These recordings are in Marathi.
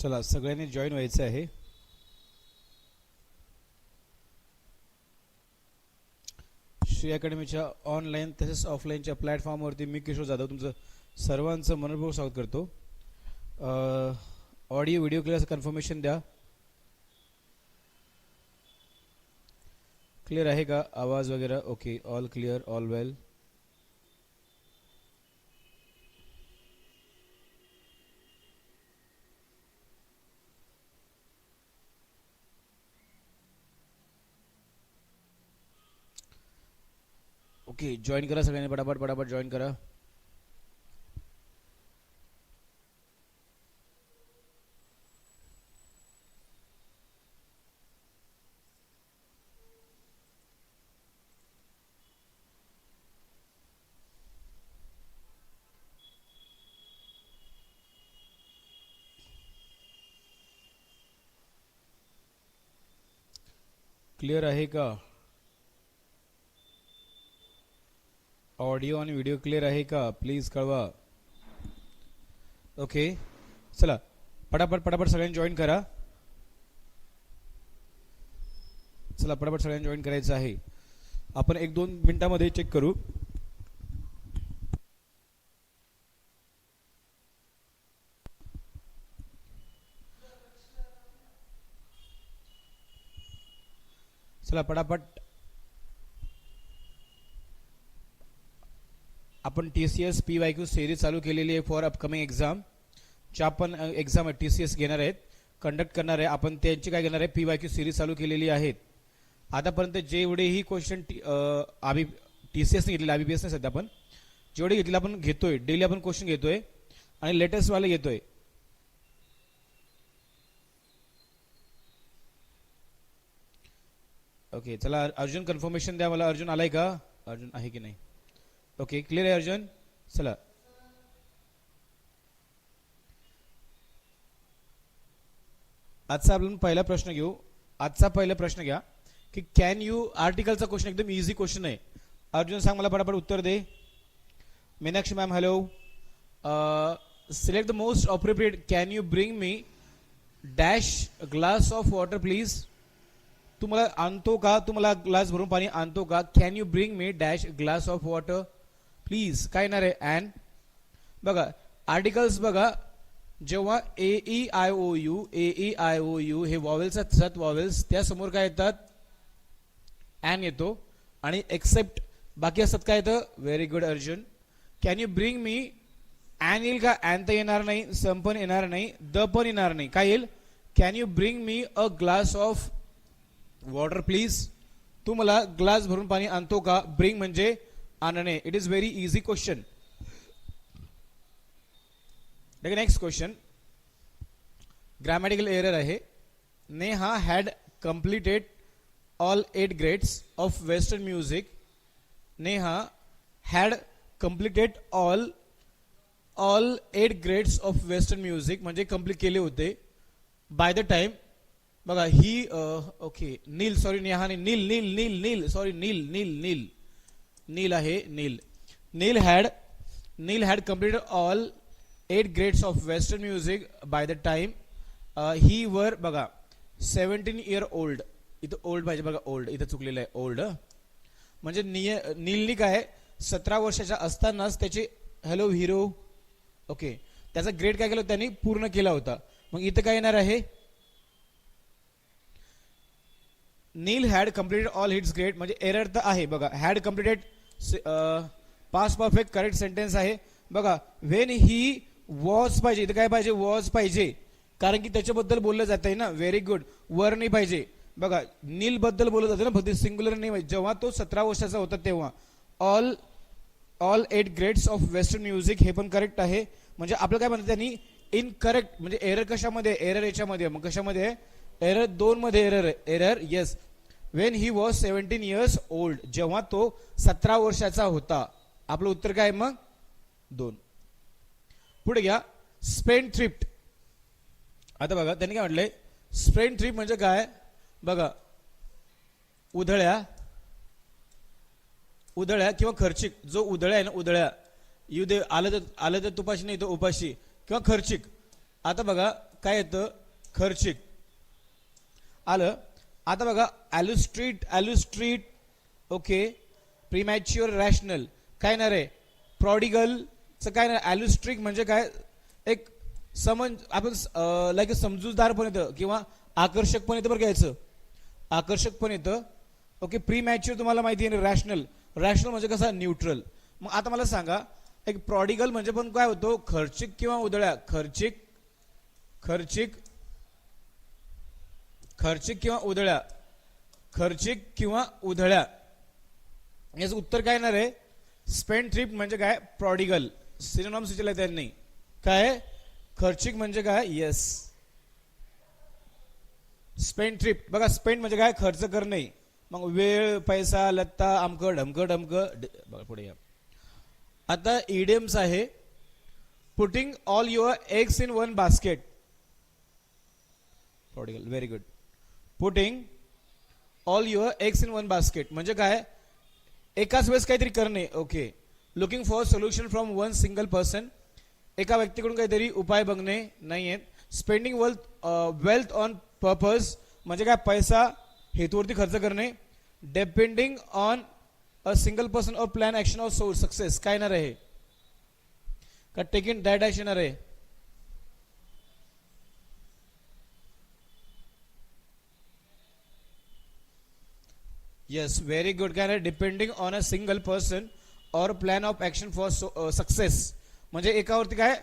चला सगळ्यांनी जॉईन व्हायचं आहे. श्री अकॅडमीच्या ऑनलाईन तसेच ऑफलाईनच्या प्लॅटफॉर्मवरती मी किशोर जाधव तुमचं सर्वांचं मनपूर्वक स्वागत करतो. ऑडिओ व्हिडिओ क्लिअर कन्फर्मेशन द्या. क्लिअर आहे का? आवाज वगैरे? Okay all clear all well okay join करा सगळ्यांनी पटापट पटापट जॉईन करा. क्लिअर आहे का? ऑडिओ आणि व्हिडिओ क्लिअर आहे का? प्लीज कळवा. ओके चला पटापट पटापट सगळ्यांनी जॉईन करा. चला पटापट सगळ्यांनी जॉईन करायचं आहे. आपण एक दोन मिनिटामध्ये चेक करू. चला पटापट. आपण T C S P Y Q series चालू केलेली आहे फॉर अपकमिंग एक्झाम ज्या आपण एक्झाम आहे टी सी एस घेणार आहेत कंडक्ट करणार आहे. आपण त्यांची काय घेणार आहे? पी वाय क्यू सिरीज चालू केलेली आहेत. आतापर्यंत जेवढेही क्वेश्चन आबी टी सी एसने घेतलेले आय बी पी एसने सध्या आपण जेवढे घेतलेले आपण घेतोय. डेली आपण क्वेश्चन घेतोय. आणि लेटेस्टवाले घेतोय. ओके चला अर्जुन कन्फर्मेशन द्या मला. अर्जुन आलाय का? अर्जुन आहे की नाही? ओके क्लिअर आहे अर्जुन चला आजचा आपण पहिला प्रश्न घेऊ. आजचा पहिला प्रश्न घ्या की कॅन यू आर्टिकलचा क्वेश्चन एकदम इझी क्वेश्चन आहे. अर्जुन सांग मला पटापट उत्तर दे. Meenakshi ma'am hello select the most appropriate can you bring me dash glass of water please तू मला आणतो का? तू मला ग्लास भरून पाणी आणतो का? Can you bring me dash glass of water please काय येणार आहे? अँड बघा आर्टिकल्स बघा जेव्हा A E I O U A E I O U हे वॉवेल्स सत वॉवेल्स त्यासमोर काय येतात? ॲन येतो. आणि एक्सेप्ट बाकी असतात काय येतं? Very good Arjun can you bring me an येईल का? ॲन तर येणार नाही सम पण येणार नाही द पण येणार नाही. काय येईल? Can you bring me a glass of water please तू मला ग्लास भरून पाणी आणतो का? ब्रिंग म्हणजे आणणे it is very easy question next question grammatical error आहे Neha had completed all eight grades of western music Neha had completed all all eight grades of western music म्हणजे कंप्लीट केले होते. बाय द टाइम बघा ही okay Neel sorry Neha Neel Neel Neel Neel sorry Neel Neel Neel. Neel आहे Neel. Neel had Neel had completed all eight grades of western music by the time he वर बघा सेवन्टीन इयर ओल्ड इथं ओल्ड पाहिजे बघा ओल्ड इथं चुकलेलं आहे ओल्ड म्हणजे निय नीलनी काय सतरा वर्षाच्या असतानाच त्याचे हॅलो हिरो ओके त्याचा ग्रेड काय केलं त्यांनी? पूर्ण केला होता. मग इथं काय येणार आहे? Neel had completed all hits grade म्हणजे एरर तर आहे बघा. Had completed past perfect correct sentence आहे. बघा वेन ही वॉज पाहिजे इथं काय पाहिजे? वॉज पाहिजे. कारण की त्याच्याबद्दल बोललं जात आहे ना. व्हेरी गुड वर नाही पाहिजे. बघा नील बद्दल बोललं जातं ना फक्त सिंग्युलर नाही पाहिजे जेव्हा तो सतरा वर्षाचा होता तेव्हा. All all eight grades of western music हे पण करेक्ट आहे. म्हणजे आपलं काय म्हणतात त्यांनी? इनकरेक्ट म्हणजे एरर कशामध्ये? एरर याच्यामध्ये. मग कशामध्ये? एरर दोन मध्ये error error yes when he was seventeen years old जेव्हा तो सतरा वर्षाचा होता. आपलं उत्तर काय मग? दोन. पुढे घ्या. स्पेन थ्रिफ्ट आता बघा त्यांनी काय म्हटलंय? स्पेन थ्रिफ्ट म्हणजे काय? बघा. उधळ्या. उधळ्या किंवा खर्चिक. जो उधळ्या आहे ना उधळ्या. येऊ दे आलं तर आलं तर तुपाशी नाही तो उपाशी. किंवा खर्चिक. आता बघा काय येतं? खर्चिक. आलं. आता बघा illiterate illiterate okay premature rational काय ना रे प्रॉडिगलचं काय ना ॲल्युस्ट्रिक म्हणजे काय? एक समज आपण लाईक समजूतदार पण येतं किंवा आकर्षक पण येतं बरं घ्यायचं आकर्षक पण येतं. ओके प्रीमॅच्युअर तुम्हाला माहिती आहे रॅशनल रॅशनल म्हणजे कसा? न्यूट्रल मग आता मला सांगा एक प्रॉडिगल म्हणजे पण काय होतो? खर्चिक किंवा उदळ्या खर्चिक खर्चिक खर्चिक किंवा उधळ्या? खर्चिक किंवा उधळ्या? याचं उत्तर काय येणार आहे? स्पेंड ट्रिप म्हणजे काय? प्रॉडिगल सिनोनॉम सुचवलं त्यांनी. काय? खर्चिक म्हणजे काय? येस स्पेंड ट्रिप बघा स्पेंड म्हणजे काय? खर्च करणे. मग वेळ पैसा लत्ता आमक ढमक ढमक. बघा पुढे या. आता इडियम्स आहे. Putting all your eggs in one basket prodigal very good putting all your eggs in one basket म्हणजे काय? एकाच वेळेस काहीतरी करणे. Okay looking for solution from one single person एका व्यक्तीकडून काहीतरी उपाय बघणे नाही आहेत spending wealth wealth on purpose म्हणजे काय? पैसा हेतूवरती खर्च करणे. Depending on a single person or plan action or source success काय येणार आहे? का टेकिंग डॅट ॲक्शन येणार आहे? येस व्हेरी गुड काय depending on a single person or plan of so, uh, for success म्हणजे एकावरती काय?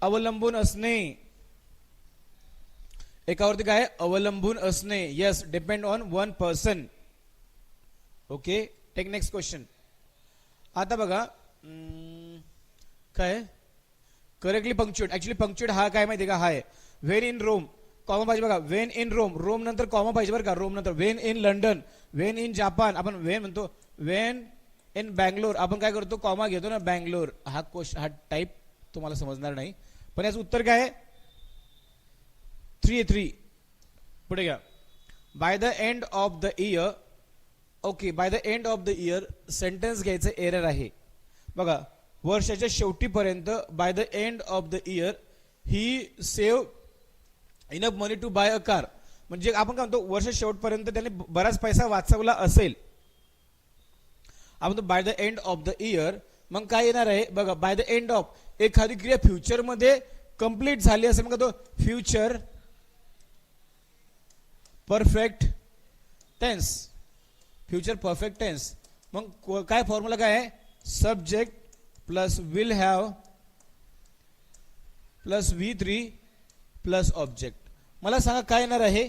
अवलंबून असणे. एकावरती काय? अवलंबून असणे. Yes depend on one person okay take next question आता बघा काय? करेक्टली पंक्च्युएट ऍक्च्युली पंक्च्युएट हा काय माहिती का? हाय. आहे इन रोम कॉमा पाहिजे बघा. वेन इन रोम रोम नंतर कॉमा पाहिजे बरं का? रोम नंतर when in London when in Japan आपण वेन म्हणतो वेन इन बँगलोर आपण काय करतो? कॉमा घेतो ना बँगलोर हा क्वेश्चन हा टाईप तुम्हाला समजणार नाही. पण याचं उत्तर काय आहे? थ्री थ्री पुढे घ्या. By the end of the year okay by the end of the year sentence घ्यायचं एरर आहे. बघा वर्षाच्या शेवटीपर्यंत by the end of the year he save enough money to buy a car म्हणजे आपण काय म्हणतो वर्ष शेवटपर्यंत त्याने बराच पैसा वाचवला असेल. आपण म्हणतो by the end of the year मग काय येणार आहे? बघा बाय द एंड ऑफ एखादी क्रिया फ्युचरमध्ये कंप्लीट झाली असेल मग तो future perfect tense future perfect tense मग काय फॉर्म्युला काय आहे? Subject plus will have plus V three plus object मला सांगा काय येणार आहे?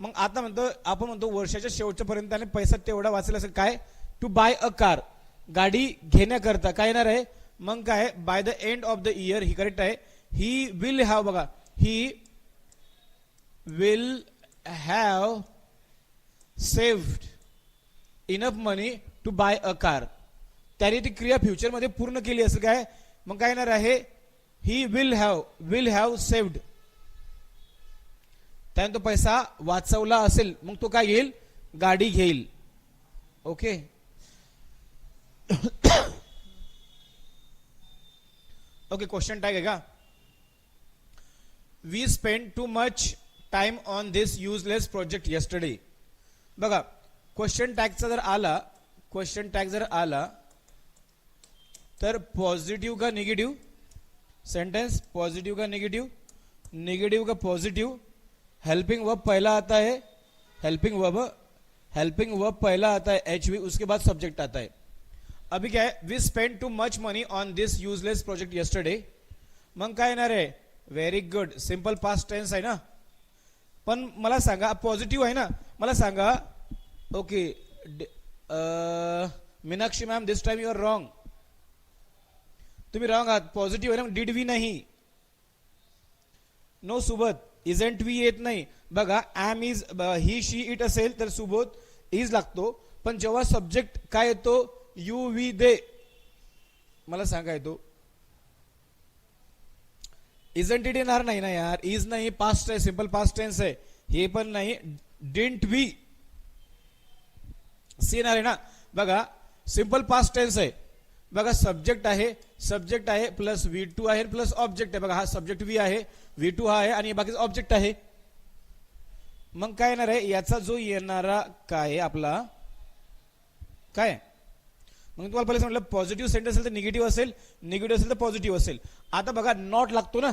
मग आता म्हणतो आपण म्हणतो वर्षाच्या शेवटच्यापर्यंत आणि पैसा तेवढा वाचला असेल काय? टू बाय अ कार गाडी घेण्याकरता काय येणार आहे? मग काय? By the end of the year he correct आहे. ही विल हॅव बघा he will have saved enough money to buy a car त्याने ती क्रिया फ्युचरमध्ये पूर्ण केली असेल काय? मग काय येणार आहे? He will have will have saved त्याने तो पैसा वाचवला असेल मग तो काय घेईल? गाडी घेईल. ओके ओके क्वेश्चन टॅग आहे का? We spend too much time on this useless project yesterday. बघा क्वेश्चन टॅगचा जर आला क्वेश्चन टॅग जर आला तर पॉझिटिव्ह का निगेटिव्ह सेंटेन्स पॉझिटिव्ह का निगेटिव्ह निगेटिव्ह का पॉझिटिव्ह हेल्पिंग वर्ब पहला आता है, हेल्पिंग वर्ब हेल्पिंग वर्ब पहला आता है एच वी उसके बाद सब्जेक्ट आता है। अभी क्या है we spend too much money on this useless project yesterday मग काय येणार आहे? Very good simple past tense आहे ना? पण मला सांगा पॉझिटिव्ह आहे ना? मला सांगा okay Meenakshi ma'am this time you are wrong तुम्ही रॉंग आहात. पॉझिटिव्ह आहे ना? डिड वी नाही? नो सुबोध इजंट वी येत नाही बघा am is he she it असेल तर सुबोध इज लागतो पण जेव्हा सब्जेक्ट काय येतो यू वी दे मला सांगा येतो इजंट इट येणार नाही ना यार इज नाही पास्ट आहे सिंपल पास्ट टेन्स आहे हे पण नाही डिंट वी सी येणार आहे ना बघा सिंपल पास्ट टेन्स आहे बघा सब्जेक्ट आहे सब्जेक्ट आहे प्लस व्ही टू आहे प्लस ऑब्जेक्ट आहे बघा हा सब्जेक्ट व्ही आहे व्ही टू हा आहे आणि बाकीचा ऑब्जेक्ट आहे. मग काय येणार आहे? याचा जो येणारा काय आहे आपला? काय? मग तुम्हाला पहिले सांगितलं पॉझिटिव्ह सेंटेन्स असेल तर निगेटिव्ह असेल निगेटिव्ह असेल तर पॉझिटिव्ह असेल. आता बघा नॉट लागतो ना?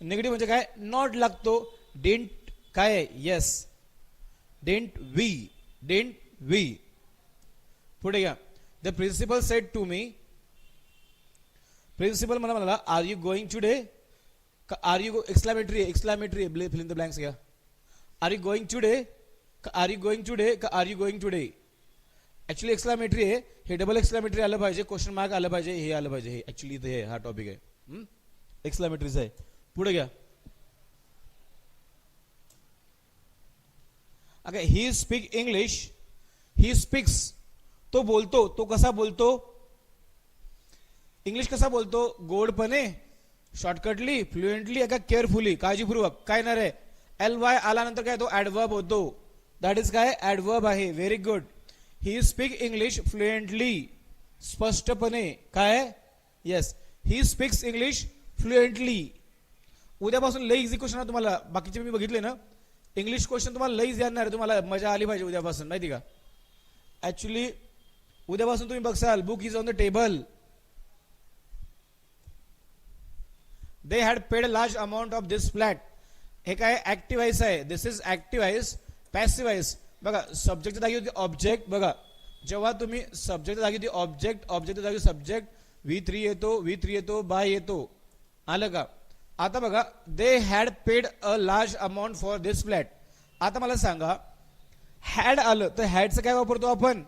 निगेटिव्ह म्हणजे काय? नॉट लागतो. डेंट काय आहे? Yes didn't we didn't we पुढे घ्या. The principal said to me principal मला म्हणाला are you going today are you exclamatory exclamatory fill the blanks घ्या are you going today are you going today are you going today actually exclamatory आहे हे डबल एक्सक्लामेटरी आलं पाहिजे क्वेश्चन मार्क आलं पाहिजे हे आलं पाहिजे हे ॲक्च्युली इथे हे हा टॉपिक आहे. एक्सक्लामेटरीच आहे. पुढे घ्या. Again he speak English he speaks तो बोलतो तो कसा बोलतो? इंग्लिश कसा बोलतो? गोडपणे शॉर्टकटली फ्लुएंटली का केअरफुली काळजीपूर्वक. काय येणार रे? एल वाय आल्यानंतर काय तो ऍडवर्ब होतो. दॅट इज काय? ऍडवर्ब आहे. Very good he speak English fluently स्पष्टपणे. काय? Yes he speaks English fluently उद्यापासून लई इझी क्वेश्चन आहे तुम्हाला. बाकीचे मी बघितले ना. इंग्लिश क्वेश्चन तुम्हाला लई येणार आहे. तुम्हाला मजा आली पाहिजे उद्यापासून. माहिती का? ॲक्च्युली उद्यापासून तुम्ही बघसाल book is on the table they had paid large amount of this flat हे काय ऍक्टिव्हाइस आहे? दिस इज ऍक्टिव्हाइस पॅसिव्हाइस बघा सब्जेक्टच्या जागी होती ऑब्जेक्ट बघा जेव्हा तुम्ही सब्जेक्टच्या जागी होती ऑब्जेक्ट ऑब्जेक्टच्या जागी सब्जेक्ट व्ही थ्री येतो व्ही थ्री येतो बाय येतो. आलं का? आता बघा they had paid a large amount for this flat आता मला सांगा हॅड आलं तर हॅडचं काय वापरतो आपण?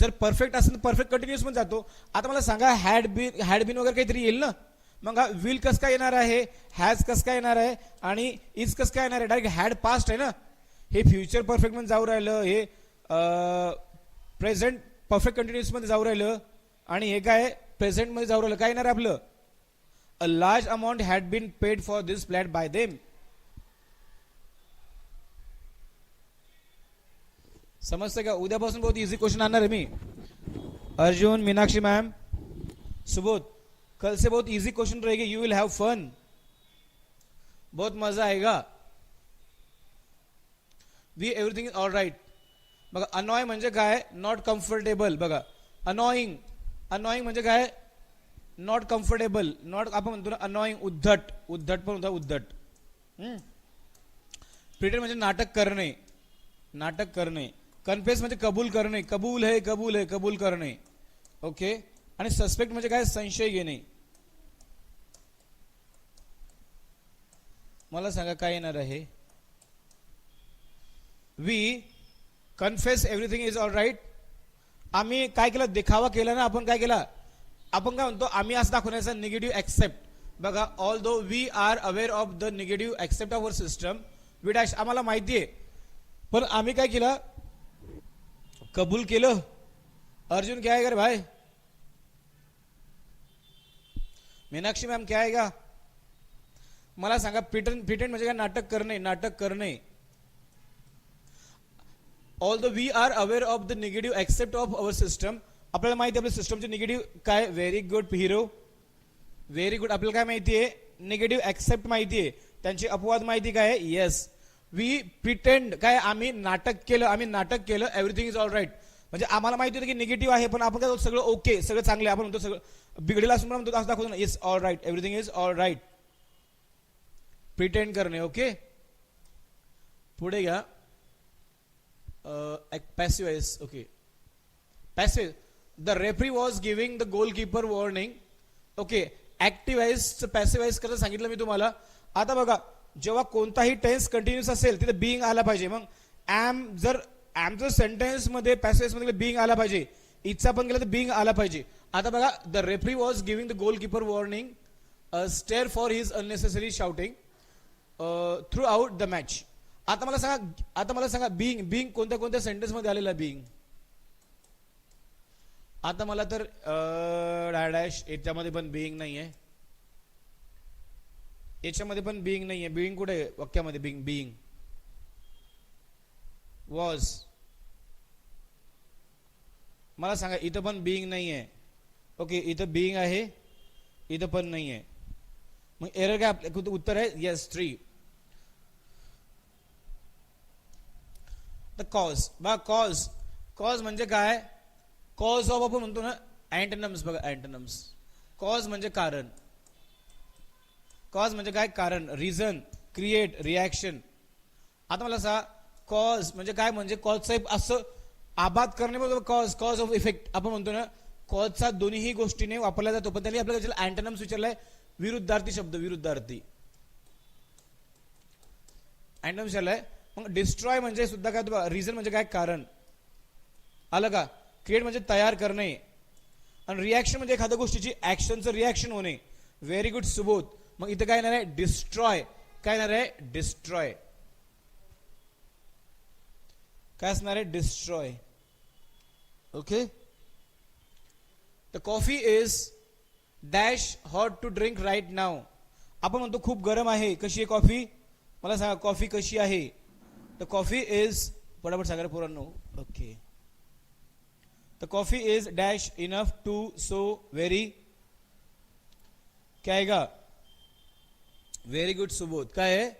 जर परफेक्ट असेल तर परफेक्ट कंटिन्युअस पण जातो. आता मला सांगा हॅड बिन हॅड बिन वगैरे काहीतरी येईल ना? मग हा विल कस काय येणार आहे? हॅज कस काय येणार आहे? आणि इज कस काय येणार आहे? डायरेक्ट हॅड पास्ट आहे ना? हे फ्युचर परफेक्टमध्ये जाऊ राहिलं हे प्रेझेंट परफेक्ट कंटिन्युअसमध्ये जाऊ राहिलं आणि हे काय? प्रेझेंटमध्ये जाऊ राहिलं. काय येणार आपलं? A large amount had been paid for this flat by them समजतं का? उद्यापासून बहुत इझी क्वेश्चन आणणार आहे मी. अर्जुन मीनाक्षी मॅम सुबोध. कल से बहुत इजी क्वेश्चन रहेगी यू विल हैव फन बहुत मज़ा आएगा. वी एव्हरीथिंग ऑल राईट बघा अनॉय म्हणजे काय? नॉट कम्फर्टेबल बघा अनॉईंग अनॉईंग म्हणजे काय? नॉट कम्फर्टेबल नॉट आपण म्हणतो ना अनॉईंग उद्धट. उद्धट पण होता, उद्धट. प्रिटेंड म्हणजे नाटक करणे. नाटक करणे. कन्फेस म्हणजे कबूल करणे. कबूल है कबूल है, कबूल करणे. ओके आणि सस्पेक्ट म्हणजे काय? संशय घेणे. मला सांगा काय येणार आहे? We confess everything is all right आम्ही काय केलं? देखावा केला ना आपण काय केला? आपण काय म्हणतो आम्ही असं दाखवण्याचा निगेटिव्ह ॲक्सेप्ट बघा although we are aware of the negative accept of our system we dash आम्हाला माहिती आहे. पण आम्ही काय केलं? कबूल केलं. अर्जुन काय है रे भाई? मीनाक्षी मॅम काय आहे का मला सांगा प्रिटेंड प्रिटेंड म्हणजे काय? नाटक करणे नाटक करणे. All the we are aware of the negative accept of our system आपल्याला माहिती आहे आपल्या सिस्टमचे निगेटिव्ह काय? Very good hero very good आपल्याला काय माहिती आहे? निगेटिव्ह ऍक्सेप्ट माहिती आहे. त्यांची अपवाद माहिती काय आहे? येस वी प्रिटेंड काय? आम्ही नाटक केलं आम्ही नाटक केलं एव्हरीथिंग इज ऑल राईट म्हणजे आम्हाला माहिती होतं की निगेटिव्ह आहे पण आपण काय सगळं ओके सगळं चांगलं आपण म्हणतो सगळं बिघडेलं असून पण म्हणतो असं दाखवतो ना is all right everything is all right pretend करणे ओके पुढे घ्या. Passivise okay passive the referee was giving the goalkeeper warning okay activise passivise करायला सांगितलं मी तुम्हाला. आता बघा जेव्हा कोणताही टेन्स कंटिन्युअस असेल तिथे बिईंग आला पाहिजे. मग ॲम जर आमचं जर सेंटेन्समध्ये पॅसेजमध्ये बिंग आला पाहिजे. इच्छा पण गेला तर बिंग आला पाहिजे. आता बघा the referee was giving the goalkeeper warning stare for his unnecessary shouting throughout the match आता मला सांगा आता मला सांगा बिंग बिंग कोणत्या कोणत्या सेंटेन्समध्ये आलेला बिंग आता मला तर डॅश याच्यामध्ये पण बिइंग नाही आहे याच्यामध्ये पण बिंग आहे बिईंग कुठे आहे? वाक्यामध्ये बिंग बिईंग वॉज मला सांगा इथं पण बिईंग नाही आहे ओके इथं बिईंग आहे इथं पण नाही आहे मग एरर काय आपल्या उत्तर आहे? येस थ्री द कॉज बा कॉज कॉज म्हणजे काय? कॉज ऑफ आपण म्हणतो ना अँटनम्स बघा अँटनम्स कॉज म्हणजे कारण. कॉज म्हणजे काय? कारण. रिझन क्रिएट रिॲक्शन आता मला सांगा कॉज म्हणजे काय? म्हणजे कॉजचा असं आबाद करणे बरोबर कॉज कॉज ऑफ इफेक्ट आपण म्हणतो ना कॉजचा दोन्हीही गोष्टीने वापरला जातो पण त्यांनी आपल्याला अँटनम्स विचारलाय विरुद्धार्थी शब्द विरुद्धार्थी. अँटनम विचारलाय मग डिस्ट्रॉय म्हणजे सुद्धा काय रिझन म्हणजे काय कारण. आलं का? क्रिएट म्हणजे तयार करणे. आणि रिॲक्शन म्हणजे एखाद्या गोष्टीची ऍक्शनचं रिॲक्शन होणे. Very good Subodh. मग इथं काय येणार आहे? डिस्ट्रॉय काय येणार आहे? डिस्ट्रॉय काय असणार आहे? Destroy okay The coffee is dash hot to drink right नाव आपण म्हणतो खूप गरम आहे. कशी आहे कॉफी मला सांगा कॉफी कशी आहे? द कॉफी इज पटापट सांगा पोरांनो. Okay the coffee is dash enough to so very काय का व्हेरी गुड सुबोध. काय आहे?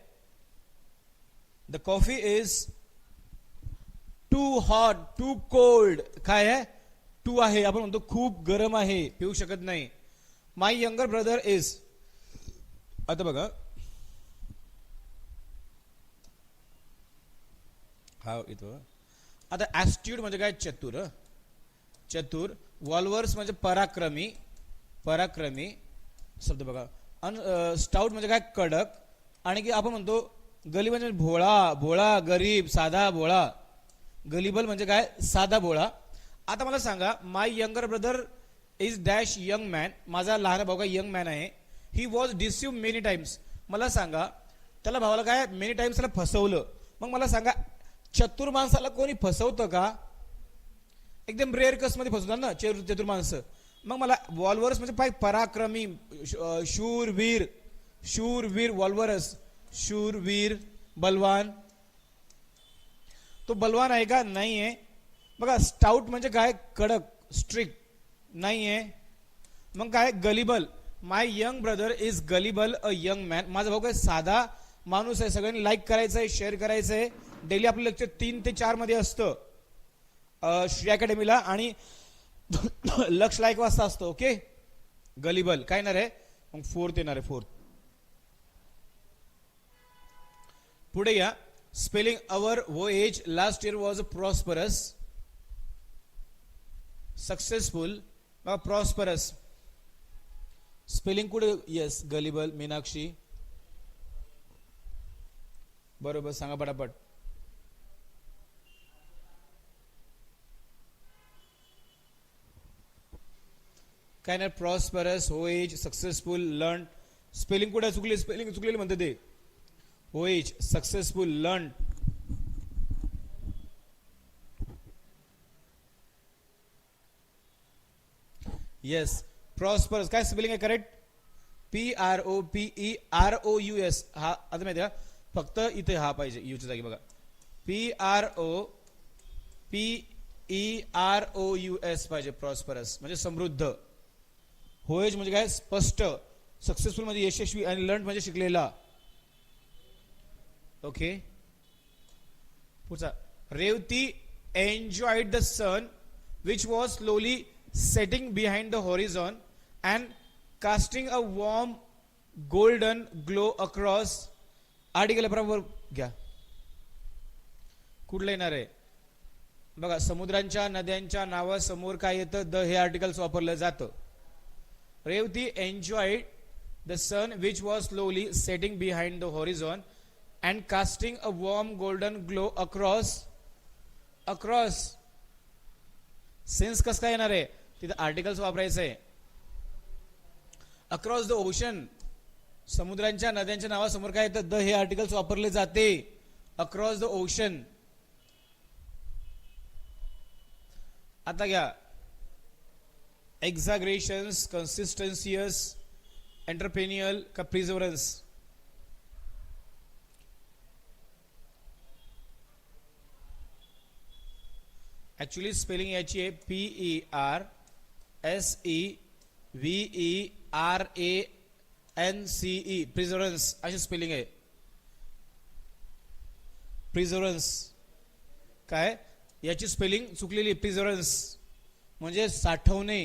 The coffee is too hot to cold. काय आहे? टू आहे. आपण म्हणतो खूप गरम आहे. पिऊ शकत नाही. माय यंगर ब्रदर इज आता बघा. हा येतो आता ॲस्ट्यूड म्हणजे काय? चतुर. चतुर. वॉल्वर्स म्हणजे पराक्रमी. पराक्रमी. शब्द बघा. अन स्टाउट म्हणजे काय? कडक. आणि की आपण म्हणतो गली म्हणजे भोळा भोळा गरीब साधा भोळा. गलिबल म्हणजे काय? साधा भोळा आता मला सांगा my younger brother is dash young man माझा लहान भाऊ काय यंग मॅन आहे? He was deceive many times मला सांगा त्याला भावाला काय मेनी टाइम्स त्याला फसवलं. मग मला सांगा चतुर माणसाला कोणी फसवतं का? एकदम रेअर कसमध्ये फसवतात ना चतुर चतुर माणसं. मग मला वॉल्वरस म्हणजे पाय पराक्रमी श- शूरवीर. शूरवीर वॉल्वरस. शूरवीर बलवान. तो बलवान आहे का नाही आहे बघा स्टाउट म्हणजे काय कडक स्ट्रिक्ट नाही आहे मग काय gullible my young brother is gullible a young man माझा भाऊ काय साधा माणूस आहे. सगळ्यांनी लाईक करायचं आहे शेअर करायचं आहे डेली आपलं लेक्चर तीन ते चारमध्ये असतं. श्री अकॅडमीला आणि लक्ष लाईक वाजता असतं ओके गलिबल काय येणार आहे? मग फोर्थ येणार आहे फोर्थ पुढे या. स्पेलिंग अवर वो age last year was prosperous successful prosperous spelling कुठे? येस गलिबल मीनाक्षी बरोबर सांगा पटापट. काय नाही प्रॉस्परस हो एज सक्सेसफुल लर्न स्पेलिंग कुठे? चुकली स्पेलिंग चुकलेली म्हणते ते. हो as successful learn yes prosperous काय स्पेलिंग आहे correct P R O P E R O U S हा आता माहिती का? फक्त इथे हा पाहिजे. यूच्या जागी बघा. P R O P E R O U S पाहिजे. प्रॉस्परस म्हणजे समृद्ध. होयज म्हणजे काय? स्पष्ट. सक्सेसफुल म्हणजे यशस्वी आणि लर्न म्हणजे शिकलेला. ओके? पुढचा Revati enjoyed the sun which was slowly setting behind the horizon and casting a warm golden glow across article बरोबर घ्या. कुठलं येणार आहे? बघा समुद्रांच्या नद्यांच्या नावासमोर काय येतं? द हे आर्टिकल्स वापरलं जातं. Revati enjoyed the sun which was slowly setting behind the horizon and casting a warm golden glow across across sense कसं काय येणार आहे? तिथं आर्टिकल्स वापरायचं आहे. अक्रॉस द ओशन समुद्रांच्या नद्यांच्या नावासमोर काय येतं? द हे आर्टिकल्स वापरले जाते. अक्रॉस द ओशन आता घ्या. एक्झाग्रेशन्स कन्सिस्टन्सियस एंटरप्रेन्युअल का प्रिझर्वन्स ॲक्च्युली स्पेलिंग याची आहे P E R S E V E R A N C E perseverance अशी स्पेलिंग आहे. प्रिझरन्स काय? याची स्पेलिंग चुकलेली प्रिझरन्स म्हणजे साठवणे.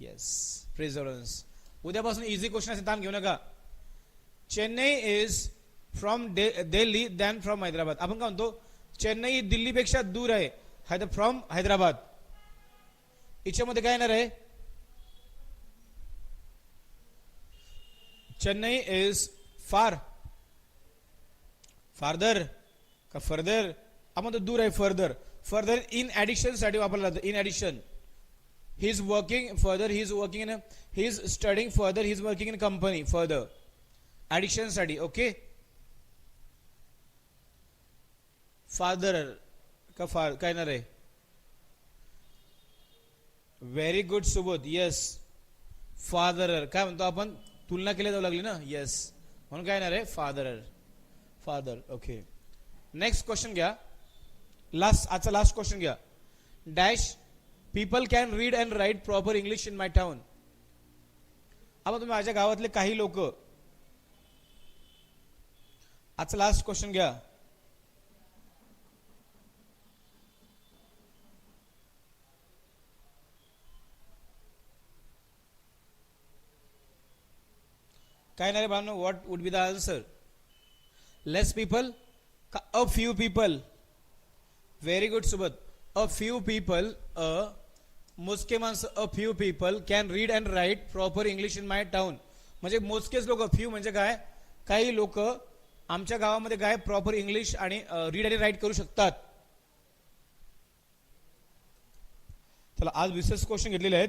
येस प्रिझरन्स उद्यापासून इझी क्वेश्चन असे ताण घेऊ नका. Chennai is from Delhi than from Hyderabad. आपण काय म्हणतो? चेन्नई दिल्लीपेक्षा दूर आहे. हैद फ्रॉम हैदराबाद. हिच्यामध्ये काय येणार आहे? चेन्नई इज फार फार्दर का फर्दर आपण दूर आहे फर्दर फर्दर इन ॲडिशनसाठी वापरला जातो. In addition he is working further he is working in he is studying further he is working in company further ॲडिशनसाठी okay father का फार काय येणार आहे? Very good Subodh yes farther काय म्हणतो आपण? तुलना केली जाऊ लागली ना? येस म्हणून काय येणार आहे? Farther father okay next question घ्या. लास्ट आजचा लास्ट क्वेश्चन घ्या. Dash people can read and write proper English in my town आता तुम्ही माझ्या गावातले काही लोक आजचा लास्ट क्वेश्चन घ्या. काय नाही रे what would be the answer less people a few people very good Subodh a few people a मोजके माणसं a few people can read and write proper English in my town म्हणजे मोजकेच लोक फ्यू म्हणजे काय? काही लोक आमच्या गावामध्ये काय? प्रॉपर इंग्लिश आणि रीड आणि राईट करू शकतात. चला आज विशेष क्वेश्चन घेतलेले आहेत.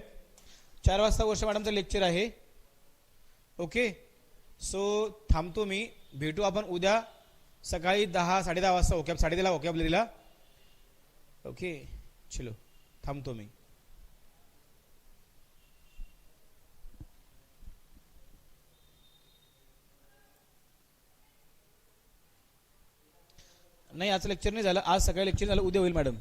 चार वाजता वर्ष मॅडमचं लेक्चर आहे. ओके सो थांबतो मी. भेटू आपण उद्या सकाळी दहा साडे दहा वाजता ओके साडे दहाला ओके आपल्याला ओके चलो थांबतो मी. नाही आज लेक्चर नाही झालं. आज सकाळी लेक्चर झालं. उद्या होईल मॅडम